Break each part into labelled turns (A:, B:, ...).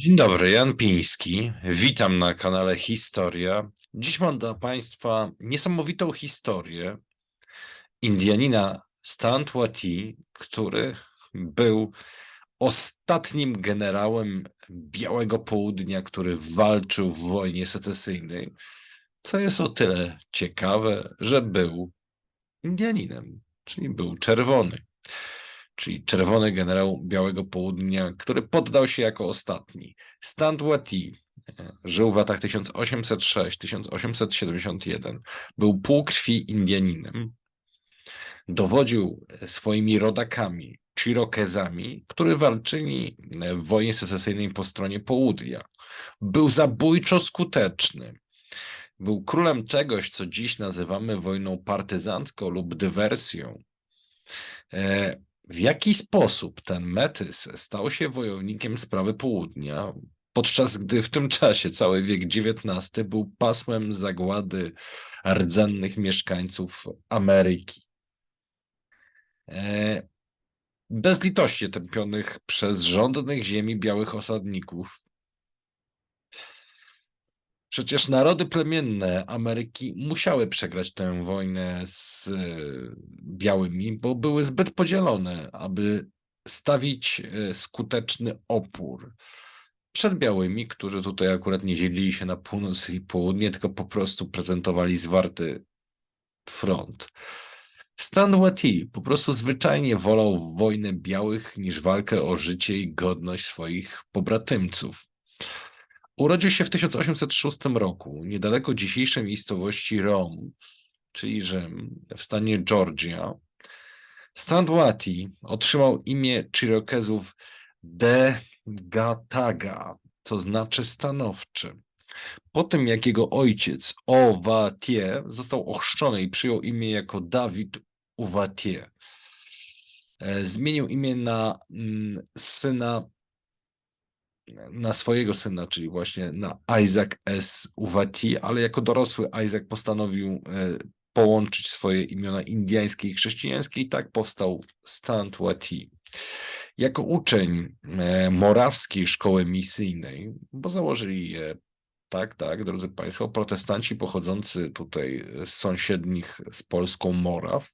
A: Dzień dobry, Jan Piński. Witam na kanale Historia. Dziś mam dla Państwa niesamowitą historię Indianina Stantwati, który był ostatnim generałem Białego Południa, który walczył w wojnie secesyjnej, co jest o tyle ciekawe, że był Indianinem, czyli był czerwony czyli czerwony generał Białego Południa, który poddał się jako ostatni. Stan Wati e, żył w latach 1806-1871. Był półkrwi Indianinem. Dowodził swoimi rodakami, Chirokezami, którzy walczyli w wojnie secesyjnej po stronie południa. Był zabójczo skuteczny. Był królem czegoś, co dziś nazywamy wojną partyzancką lub dywersją. W jaki sposób ten Metys stał się wojownikiem sprawy południa, podczas gdy w tym czasie cały wiek XIX był pasmem zagłady rdzennych mieszkańców Ameryki. E, bezlitośnie tępionych przez rządnych ziemi białych osadników, Przecież narody plemienne Ameryki musiały przegrać tę wojnę z e, białymi, bo były zbyt podzielone, aby stawić e, skuteczny opór przed białymi, którzy tutaj akurat nie dzielili się na północ i południe, tylko po prostu prezentowali zwarty front. Stan Wati po prostu zwyczajnie wolał wojnę białych niż walkę o życie i godność swoich pobratymców. Urodził się w 1806 roku, niedaleko dzisiejszej miejscowości Rome, czyli Rzym, w stanie Georgia. Standwati otrzymał imię Chirokezów de Gataga, co znaczy stanowczy. Po tym, jak jego ojciec Owatie został ochrzczony i przyjął imię jako Dawid Uwatie, e, zmienił imię na mm, syna na swojego syna, czyli właśnie na Isaac S. Uwati, ale jako dorosły Isaac postanowił e, połączyć swoje imiona indiańskie i chrześcijańskie i tak powstał Stant Wati. Jako uczeń e, morawskiej szkoły misyjnej, bo założyli je tak, tak, drodzy Państwo, protestanci pochodzący tutaj z sąsiednich z Polską Moraw,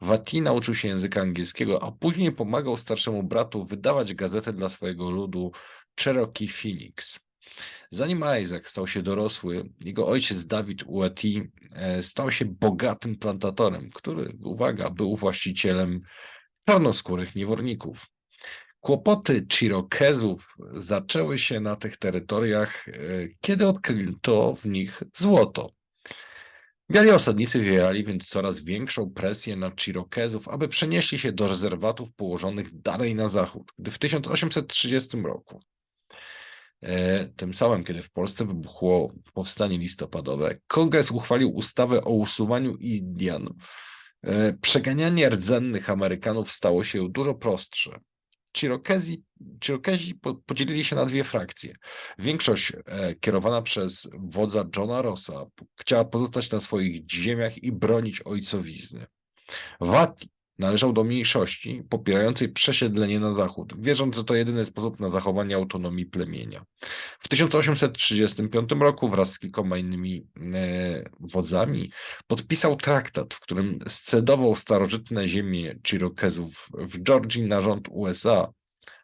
A: Wati nauczył się języka angielskiego, a później pomagał starszemu bratu wydawać gazetę dla swojego ludu Cherokee Phoenix. Zanim Isaac stał się dorosły, jego ojciec Dawid Uati e, stał się bogatym plantatorem, który, uwaga, był właścicielem czarnoskórych niewolników. Kłopoty Chirokezów zaczęły się na tych terytoriach, e, kiedy odkryto w nich złoto. Biali osadnicy wywierali więc coraz większą presję na Chirokezów, aby przenieśli się do rezerwatów położonych dalej na zachód, gdy w 1830 roku E, tym samym, kiedy w Polsce wybuchło powstanie listopadowe, kongres uchwalił ustawę o usuwaniu Indian. E, przeganianie rdzennych Amerykanów stało się dużo prostsze. Chirokezi, Chirokezi podzielili się na dwie frakcje. Większość e, kierowana przez wodza Johna Rossa chciała pozostać na swoich ziemiach i bronić ojcowizny. Wati Należał do mniejszości popierającej przesiedlenie na zachód, wierząc, że to jedyny sposób na zachowanie autonomii plemienia. W 1835 roku wraz z kilkoma innymi e, wodzami podpisał traktat, w którym scedował starożytne ziemie Chirokezów w Georgii na rząd USA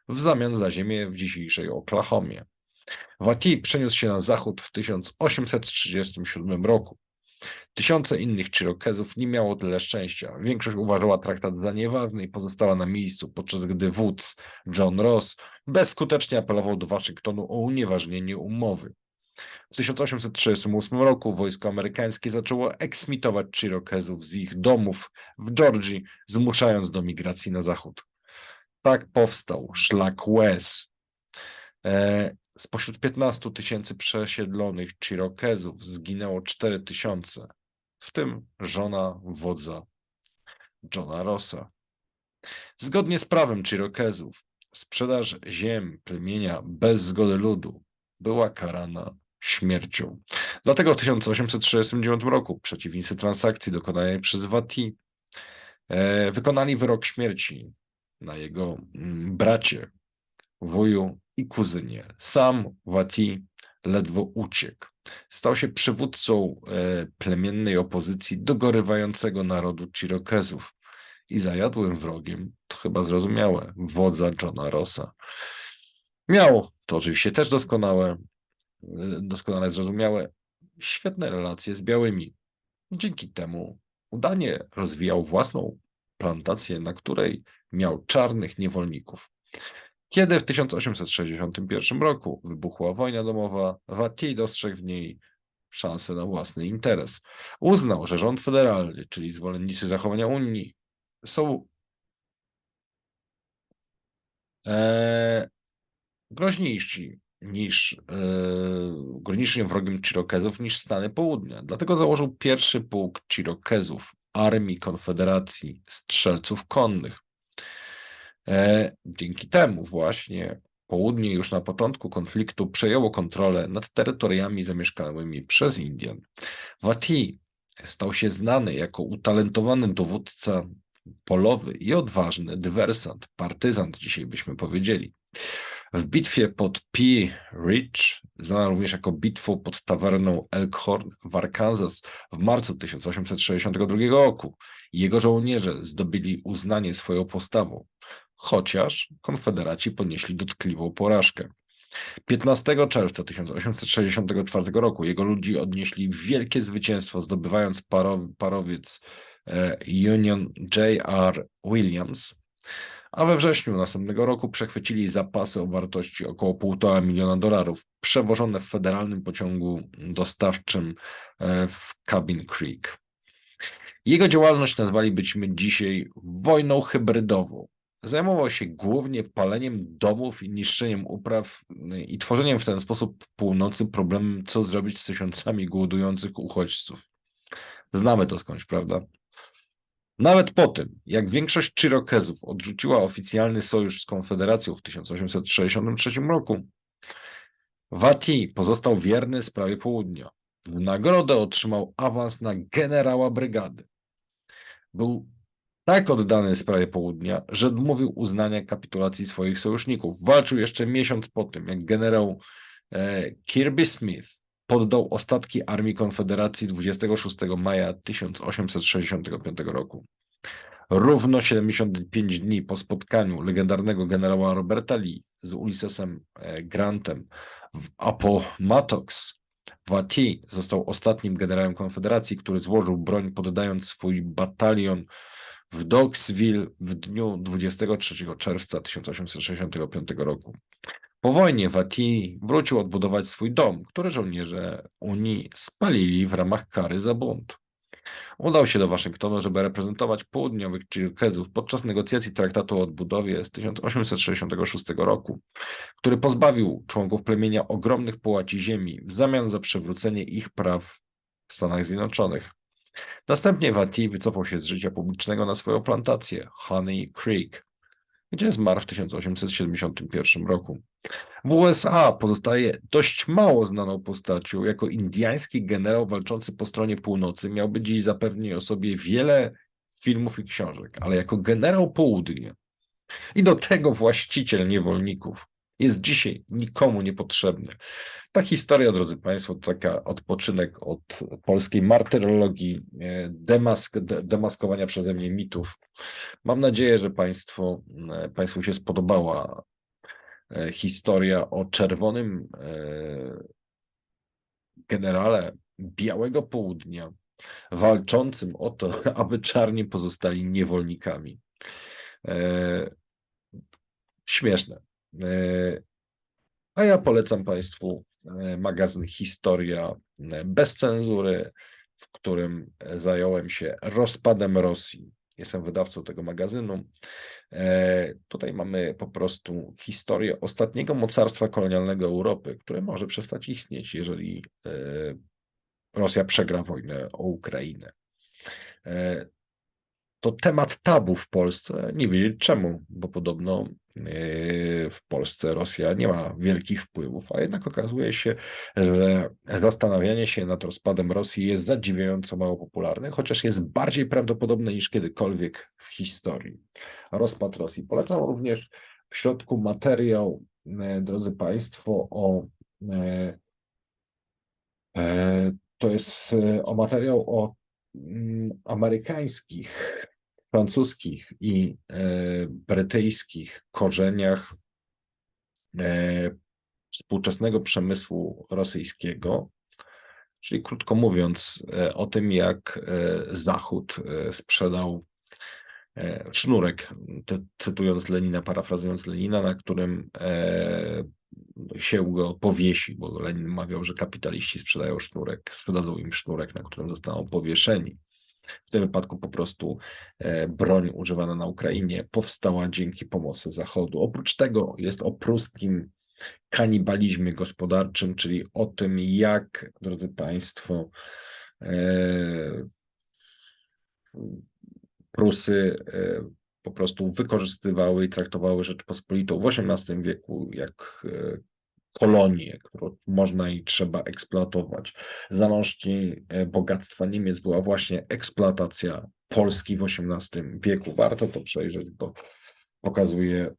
A: w zamian za ziemię w dzisiejszej Oklahomie. Wati przeniósł się na zachód w 1837 roku. Tysiące innych Chirokezów nie miało tyle szczęścia. Większość uważała traktat za nieważny i pozostała na miejscu, podczas gdy wódz John Ross bezskutecznie apelował do Waszyngtonu o unieważnienie umowy. W 1838 roku wojsko amerykańskie zaczęło eksmitować Chirokezów z ich domów w Georgii, zmuszając do migracji na zachód. Tak powstał szlak Wes. E, Spośród 15 tysięcy przesiedlonych Chirokezów zginęło 4 tysiące, w tym żona wodza Johna Rossa. Zgodnie z prawem Chirokezów, sprzedaż ziem plemienia bez zgody ludu była karana śmiercią. Dlatego w 1839 roku przeciwnicy transakcji dokonanej przez Wati e, wykonali wyrok śmierci na jego mm, bracie, wuju i kuzynie. Sam Wati ledwo uciekł. Stał się przywódcą e, plemiennej opozycji dogorywającego narodu Chirokezów i zajadłym wrogiem, to chyba zrozumiałe, wodza Johna Rossa. Miał, to oczywiście też doskonałe, e, doskonale zrozumiałe, świetne relacje z białymi. Dzięki temu udanie rozwijał własną plantację, na której miał czarnych niewolników. Kiedy w 1861 roku wybuchła wojna domowa, Wattier dostrzegł w niej szansę na własny interes. Uznał, że rząd federalny, czyli zwolennicy zachowania Unii, są e, groźniejsi niż e, wrogiem Chirokezów niż Stany Południa. Dlatego założył pierwszy pułk Chirokezów, Armii Konfederacji Strzelców Konnych. E, dzięki temu właśnie południe już na początku konfliktu przejęło kontrolę nad terytoriami zamieszkanymi przez Indian. Wati stał się znany jako utalentowany dowódca polowy i odważny dywersant, partyzant dzisiaj byśmy powiedzieli. W bitwie pod P. Ridge, znana również jako bitwą pod tawerną Elkhorn w Arkansas w marcu 1862 roku, jego żołnierze zdobyli uznanie swoją postawą chociaż konfederaci ponieśli dotkliwą porażkę. 15 czerwca 1864 roku jego ludzie odnieśli wielkie zwycięstwo, zdobywając parowiec e, Union J.R. Williams, a we wrześniu następnego roku przechwycili zapasy o wartości około 1,5 miliona dolarów, przewożone w federalnym pociągu dostawczym e, w Cabin Creek. Jego działalność nazwalibyśmy dzisiaj wojną hybrydową. Zajmował się głównie paleniem domów i niszczeniem upraw y, i tworzeniem w ten sposób północy problemem, co zrobić z tysiącami głodujących uchodźców. Znamy to skądś, prawda? Nawet po tym, jak większość Chirokezów odrzuciła oficjalny sojusz z Konfederacją w 1863 roku, Wati pozostał wierny sprawie południa. W nagrodę otrzymał awans na generała brygady. Był tak oddany sprawie południa, że odmówił uznania kapitulacji swoich sojuszników. Walczył jeszcze miesiąc po tym, jak generał e, Kirby Smith poddał ostatki armii Konfederacji 26 maja 1865 roku. Równo 75 dni po spotkaniu legendarnego generała Roberta Lee z Ulyssesem e, Grantem w Appomattox, Vati został ostatnim generałem Konfederacji, który złożył broń, poddając swój batalion w Docksville w dniu 23 czerwca 1865 roku. Po wojnie Vati wrócił odbudować swój dom, który żołnierze Unii spalili w ramach kary za bunt. Udał się do Waszyngtonu, żeby reprezentować południowych Chirokezów podczas negocjacji traktatu o odbudowie z 1866 roku, który pozbawił członków plemienia ogromnych połaci ziemi w zamian za przywrócenie ich praw w Stanach Zjednoczonych. Następnie Vati wycofał się z życia publicznego na swoją plantację Honey Creek, gdzie zmarł w 1871 roku. W USA pozostaje dość mało znaną postacią. Jako indyjski generał walczący po stronie północy miałby dziś zapewnić o sobie wiele filmów i książek, ale jako generał południa i do tego właściciel niewolników jest dzisiaj nikomu niepotrzebny. Ta historia, drodzy Państwo, to taka odpoczynek od polskiej martyrologii, e, demask, demaskowania przeze mnie mitów. Mam nadzieję, że Państwo, e, Państwu się spodobała e, historia o czerwonym generale Białego Południa, walczącym o to, aby czarni pozostali niewolnikami. Śmieszne. A ja polecam Państwu e, magazyn Historia e, bez cenzury, w którym zająłem się rozpadem Rosji. Jestem wydawcą tego magazynu. E, tutaj mamy po prostu historię ostatniego mocarstwa kolonialnego Europy, które może przestać istnieć, jeżeli Rosja przegra wojnę o Ukrainę to temat tabu w Polsce. Nie wiedzieć czemu, bo podobno yy, w Polsce Rosja nie ma wielkich wpływów, a jednak okazuje się, że zastanawianie się nad rozpadem Rosji jest zadziwiająco mało popularne, chociaż jest bardziej prawdopodobne niż kiedykolwiek w historii. Rozpad Rosji. Polecam również w środku materiał e, drodzy Państwo, o e, e, to jest o materiał o mm, amerykańskich, francuskich i brytyjskich korzeniach współczesnego przemysłu rosyjskiego, czyli krótko mówiąc, o tym, jak Zachód sprzedał E, sznurek, cytując Lenina, parafrazując Lenina, na którym e, się go powiesi, bo Lenin mawiał, że kapitaliści sprzedają sznurek, sprzedadzą im sznurek, na którym zostaną powieszeni. W tym wypadku po prostu e, broń używana na Ukrainie powstała dzięki pomocy Zachodu. Oprócz tego jest o pruskim kanibalizmie gospodarczym, czyli o tym, jak, drodzy Państwo, Prusy e, po prostu wykorzystywały i traktowały Rzeczpospolitą w XVIII wieku jak e, kolonię, którą można i trzeba eksploatować. Zalążki e, bogactwa Niemiec była właśnie eksploatacja Polski w XVIII wieku. Warto to przejrzeć, bo pokazuje,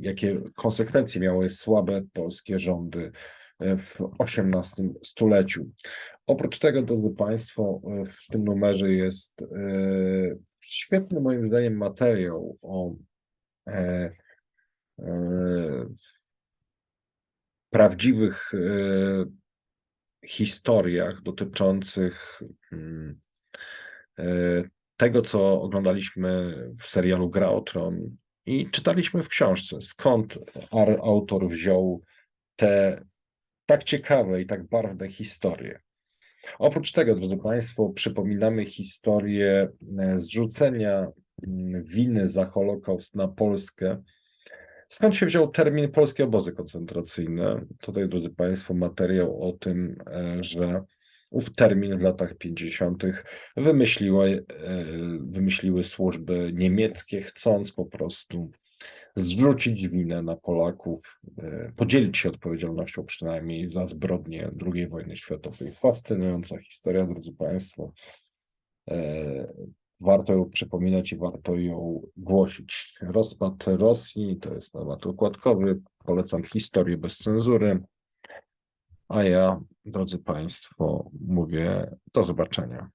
A: jakie konsekwencje miały słabe polskie rządy w XVIII stuleciu. Oprócz tego, drodzy Państwo, w tym numerze jest świetny moim zdaniem materiał o e, e, prawdziwych e, historiach dotyczących mm, e, tego, co oglądaliśmy w serialu Gra o Tron i czytaliśmy w książce, skąd autor wziął te tak ciekawe i tak barwne historie. Oprócz tego, drodzy Państwo, przypominamy historię e, zrzucenia mm, winy za Holokaust na Polskę. Skąd się wziął termin polskie obozy koncentracyjne? Tutaj, drodzy Państwo, materiał o tym, e, że ów termin w latach 50. Wymyśliły, e, wymyśliły służby niemieckie, chcąc po prostu zrzucić winę na Polaków, e, podzielić się odpowiedzialnością przynajmniej za zbrodnie II wojny światowej. Fascynująca historia, drodzy Państwo. Warto ją przypominać i warto ją głosić. Rozpad Rosji to jest temat układkowy. Polecam historię bez cenzury. A ja, drodzy Państwo, mówię do zobaczenia.